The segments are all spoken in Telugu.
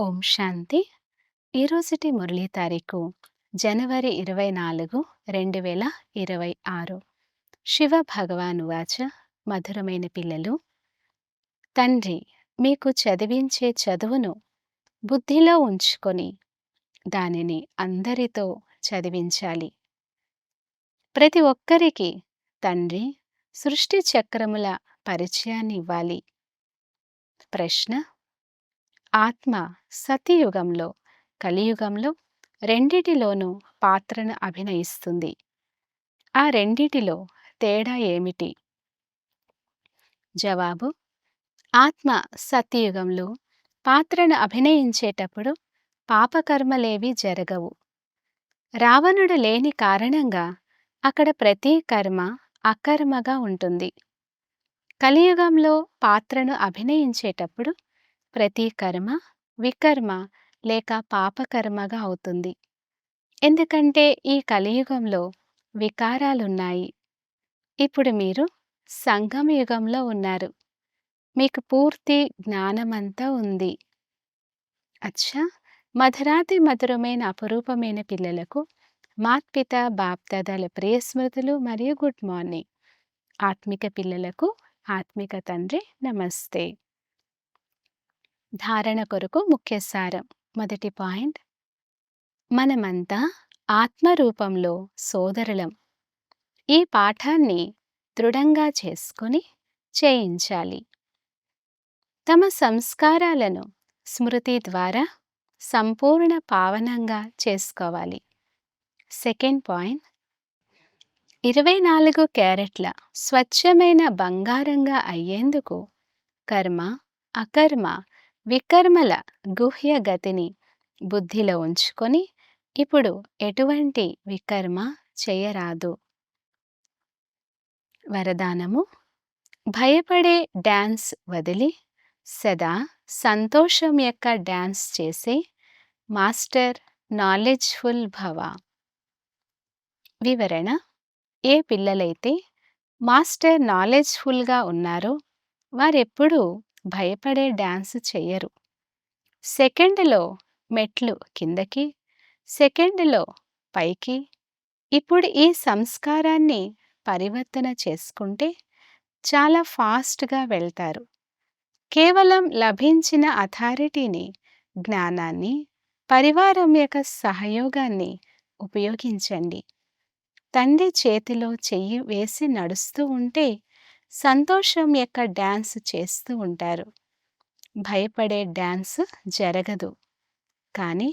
ఓం శాంతి. ఈరోజుటి మురళీ తారీఖు జనవరి ఇరవై నాలుగు రెండు వేల ఇరవై ఆరు. శివ భగవాను వాచ మధురమైన పిల్లలు. తండ్రి మీకు చదివించే చదువును బుద్ధిలో ఉంచుకొని దానిని అందరితో చదివించాలి. ప్రతి ఒక్కరికి తండ్రి సృష్టి చక్రముల పరిచయాన్ని ఇవ్వాలి. ప్రశ్న ఆత్మ సతియుగంలో కలియుగంలో రెండిటిలోనూ పాత్రను అభినయిస్తుంది. ఆ రెండిటిలో తేడా ఏమిటి? జవాబు ఆత్మ సత్యయుగంలో పాత్రను అభినయించేటప్పుడు పాపకర్మలేవి జరగవు. రావణుడు లేని కారణంగా అక్కడ ప్రతి కర్మ అకర్మగా ఉంటుంది. కలియుగంలో పాత్రను అభినయించేటప్పుడు ప్రతి కర్మ వికర్మ లేక పాపకర్మగా అవుతుంది. ఎందుకంటే ఈ కలియుగంలో వికారాలున్నాయి. ఇప్పుడు మీరు సంఘం యుగంలో ఉన్నారు. మీకు పూర్తి జ్ఞానమంతా ఉంది. అచ్చా! మధురాతి మధురమైన అపురూపమైన పిల్లలకు మాత్పిత బాప్దాదాల ప్రియ స్మృతులు మరియు గుడ్ మార్నింగ్. ఆత్మిక పిల్లలకు ఆత్మిక తండ్రి నమస్తే. ధారణ కొరకు ముఖ్య సారం. మొదటి పాయింట్. మనమంతా ఆత్మరూపంలో సోదరులం. ఈ పాఠాన్ని దృఢంగా చేసుకొని చేయించాలి. తమ సంస్కారాలను స్మృతి ద్వారా సంపూర్ణ పావనంగా చేసుకోవాలి. Second point. ఇరవై నాలుగు క్యారెట్ల స్వచ్ఛమైన బంగారంగా అయ్యేందుకు కర్మ అకర్మ వికర్మల గుహ్య గతిని బుద్ధిలో ఉంచుకొని ఇప్పుడు ఎటువంటి వికర్మ చేయరాదు. వరదానము భయపడే డ్యాన్స్ వదిలి సదా సంతోషం యొక్క డ్యాన్స్ చేసే మాస్టర్ నాలెడ్జ్ఫుల్ భవ. వివరణ ఏ పిల్లలైతే మాస్టర్ నాలెడ్జ్ఫుల్గా ఉన్నారో వారెప్పుడూ భయపడే డ్యాన్స్ చెయ్యరు. సెకండ్లో మెట్లు కిందకి సెకండ్లో పైకి. ఇప్పుడు ఈ సంస్కారాన్ని పరివర్తన చేసుకుంటే చాలా ఫాస్ట్గా వెళ్తారు. కేవలం లభించిన అథారిటీని జ్ఞానాన్ని పరివారం యొక్క సహయోగాన్ని ఉపయోగించండి. తండ్రి చేతిలో చెయ్యి వేసి నడుస్తూ ఉంటే సంతోషం యొక్క డ్యాన్స్ చేస్తూ ఉంటారు. భయపడే డ్యాన్స్ జరగదు. కానీ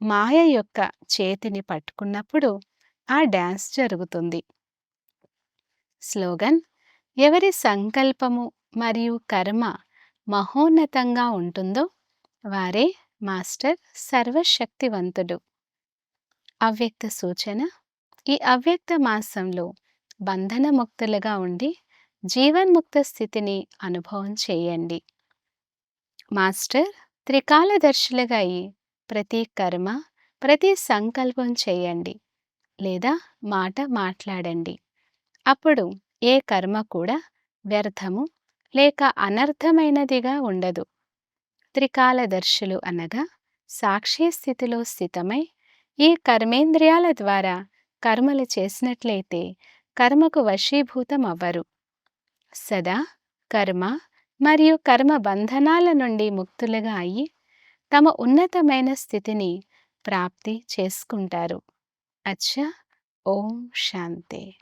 మాయ యొక్క చేతిని పట్టుకున్నప్పుడు ఆ డ్యాన్స్ జరుగుతుంది. స్లోగన్ ఎవరి సంకల్పము మరియు కర్మ మహోన్నతంగా ఉంటుందో వారే మాస్టర్ సర్వశక్తివంతుడు. అవ్యక్త సూచన ఈ అవ్యక్త మాసంలో బంధనముక్తులుగా ఉండి జీవన్ముక్త స్థితిని అనుభవం చేయండి. మాస్టర్ త్రికాలదర్శులుగా అయి ప్రతి కర్మ ప్రతి సంకల్పం చేయండి. లేదా మాట మాట్లాడండి. అప్పుడు ఏ కర్మ కూడా వ్యర్థము లేక అనర్థమైనదిగా ఉండదు. త్రికాలదర్శులు అనగా సాక్షి స్థితిలో స్థితమై ఈ కర్మేంద్రియాల ద్వారా కర్మలు చేసినట్లయితే కర్మకు వశీభూతం అవ్వరు సదా కర్మ మరియు కర్మ బంధనాల నుండి ముక్తులుగా అయ్యి తమ ఉన్నతమైన స్థితిని ప్రాప్తి చేసుకుంటారు. అచ్చా ఓం శాంతి.